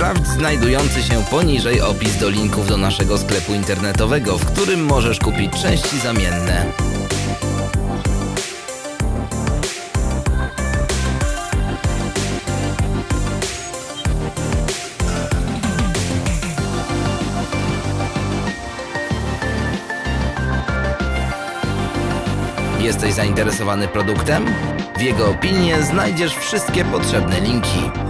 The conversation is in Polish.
Sprawdź znajdujący się poniżej opis do linków do naszego sklepu internetowego, w którym możesz kupić części zamienne. Jesteś zainteresowany produktem? W jego opinie znajdziesz wszystkie potrzebne linki.